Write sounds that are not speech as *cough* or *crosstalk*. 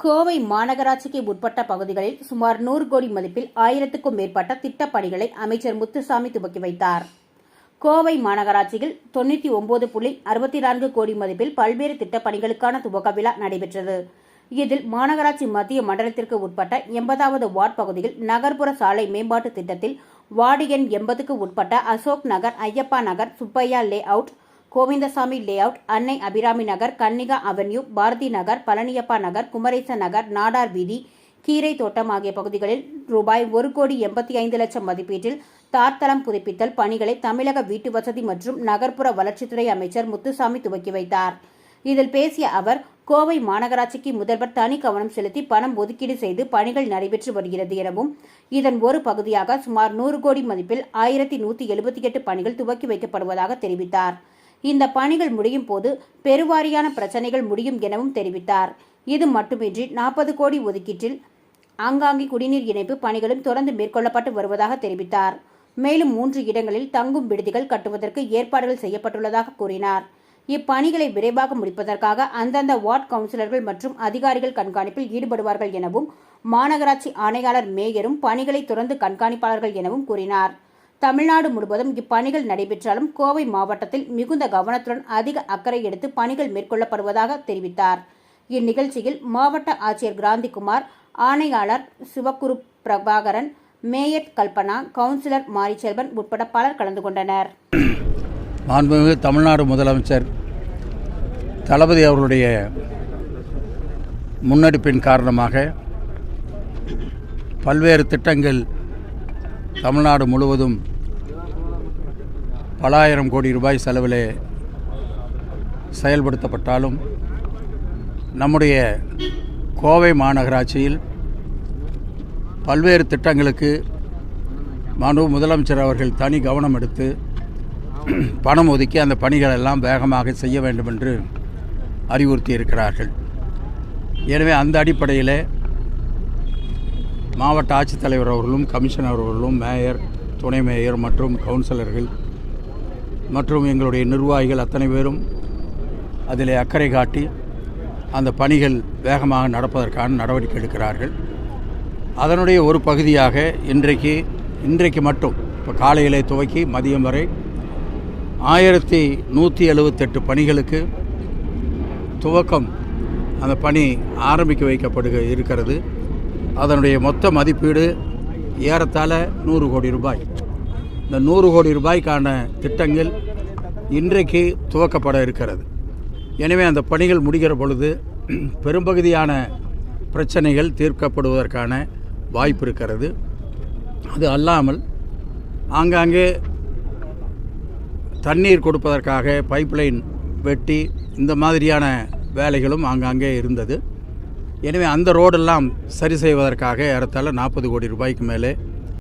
கோவை மாநகராட்சிக்கு உட்பட்ட பகுதிகளில் சுமார் நூறு கோடி மதிப்பில் ஆயிரத்துக்கும் மேற்பட்ட திட்டப் பணிகளை அமைச்சர் முத்துசாமி துவக்கி வைத்தார். கோவை மாநகராட்சியில் தொண்ணூற்றி ஒன்பது புள்ளி அறுபத்தி நான்கு கோடி மதிப்பில் பல்வேறு திட்டப் பணிகளுக்கான துவக்க விழா நடைபெற்றது. இதில் மாநகராட்சி மத்திய மண்டலத்திற்கு உட்பட்ட எண்பதாவது வார்டு பகுதியில் நகர்ப்புற சாலை மேம்பாட்டு திட்டத்தில் வார்டு எண் எண்பதுக்கு உட்பட்ட Ashok Nagar Ayyappa Nagar Subbaiah layout Govindasamy layout Annai Abirami Nagar Kannika avenue Bharathi Nagar Palaniappa Nagar Kumaresa Nagar Nadar வீதி கீரை தோட்டம் ஆகிய பகுதிகளில் ரூபாய் ஒரு கோடி எண்பத்தி ஐந்து லட்சம் மதிப்பீட்டில் தார்த்தளம் புதுப்பித்தல் பணிகளை தமிழக வீட்டு வசதி மற்றும் நகர்ப்புற வளர்ச்சித்துறை அமைச்சர் முத்துசாமி துவக்கி வைத்தார். இதில் பேசிய அவர் கோவை மாநகராட்சிக்கு முதல்வர் தனி கவனம் செலுத்தி பணம் ஒதுக்கீடு செய்து பணிகள் நடைபெற்று வருகிறது எனவும் இதன் ஒரு பகுதியாக சுமார் நூறு கோடி மதிப்பில் ஆயிரத்தி நூற்றி எழுபத்தி எட்டு பணிகள் துவக்கி வைக்கப்படுவதாக தெரிவித்தார். இந்த பணிகள் முடியும் போது பெருவாரியான பிரச்சனைகள் முடியும் எனவும் தெரிவித்தார். இது மட்டுமின்றி நாற்பது கோடி ஒதுக்கீட்டில் ஆங்காங்கே குடிநீர் இணைப்பு பணிகளும் தொடர்ந்து மேற்கொள்ளப்பட்டு வருவதாக தெரிவித்தார். மேலும் மூன்று இடங்களில் தங்கும் விடுதிகள் கட்டுவதற்கு ஏற்பாடுகள் செய்யப்பட்டுள்ளதாக கூறினார். இப்பணிகளை விரைவாக முடிப்பதற்காக அந்தந்த வார்டு கவுன்சிலர்கள் மற்றும் அதிகாரிகள் கண்காணிப்பில் ஈடுபடுவார்கள் எனவும் மாநகராட்சி ஆணையாளர் மேயரும் பணிகளை தொடர்ந்து கண்காணிப்பாளர்கள் எனவும் கூறினார். தமிழ்நாடு முழுவதும் இப்பணிகள் நடைபெற்றாலும் கோவை மாவட்டத்தில் மிகுந்த கவனத்துடன் அதிக அக்கறை எடுத்து பணிகள் மேற்கொள்ளப்படுவதாக தெரிவித்தார். இந்நிகழ்ச்சியில் மாவட்ட ஆட்சியர் கிராந்திகுமார் ஆணையாளர் சிவகுரு பிரபாகரன் மேயர் கல்பனா கவுன்சிலர் மாரிச்செல்வன் உட்பட பலர் கலந்து கொண்டனர். மாண்புமிகு தமிழ்நாடு முதலமைச்சர் தளபதி அவருடைய முன்னெடுப்பின் காரணமாக பல்வேறு திட்டங்கள் தமிழ்நாடு முழுவதும் பல ஆயிரம் கோடி ரூபாய் செலவிலே செயல்படுத்தப்பட்டாலும் நம்முடைய கோவை மாநகராட்சியில் பல்வேறு திட்டங்களுக்கு மனு முதலமைச்சர் அவர்கள் தனி கவனம் எடுத்து பணம் ஒதுக்கி அந்த பணிகள் எல்லாம் வேகமாக செய்ய வேண்டும் என்று அறிவுறுத்தி இருக்கிறார்கள் எனவே அந்த அடிப்படையில் மாவட்ட ஆட்சித்தலைவர் அவர்களும் கமிஷனர் அவர்களும் மேயர் துணை மேயர் மற்றும் கவுன்சிலர்கள் மற்றும் எங்களுடைய நிர்வாகிகள் அத்தனை பேரும் அதில் அக்கறை காட்டி அந்த பணிகள் வேகமாக நடப்பதற்கான நடவடிக்கை எடுக்கிறார்கள். அதனுடைய ஒரு பகுதியாக இன்றைக்கு இன்றைக்கு மட்டும் இப்போ காலையிலே துவக்கி மதியம் வரை ஆயிரத்தி நூற்றி எழுபத்தெட்டு பணிகளுக்கு துவக்கம் அந்த பணி ஆரம்பிக்க வைக்கப்படுக இருக்கிறது. அதனுடைய மொத்த மதிப்பீடு ஏறத்தாழ நூறு கோடி ரூபாய். இந்த நூறு கோடி ரூபாய்க்கான திட்டங்கள் இன்றைக்கு துவக்கப்பட இருக்கிறது. எனவே அந்த பணிகள் முடிகிற பொழுது *clears throat* பெரும்பகுதியான பிரச்சனைகள் தீர்க்கப்படுவதற்கான வாய்ப்பு இருக்கிறது. அது அல்லாமல் ஆங்காங்கே தண்ணீர் கொடுப்பதற்காக பைப்லைன் வெட்டி இந்த மாதிரியான வேலைகளும் ஆங்காங்கே இருந்தது. எனவே அந்த ரோடெல்லாம் சரி செய்வதற்காக ஏறத்தாழ நாற்பது கோடி ரூபாய்க்கு மேலே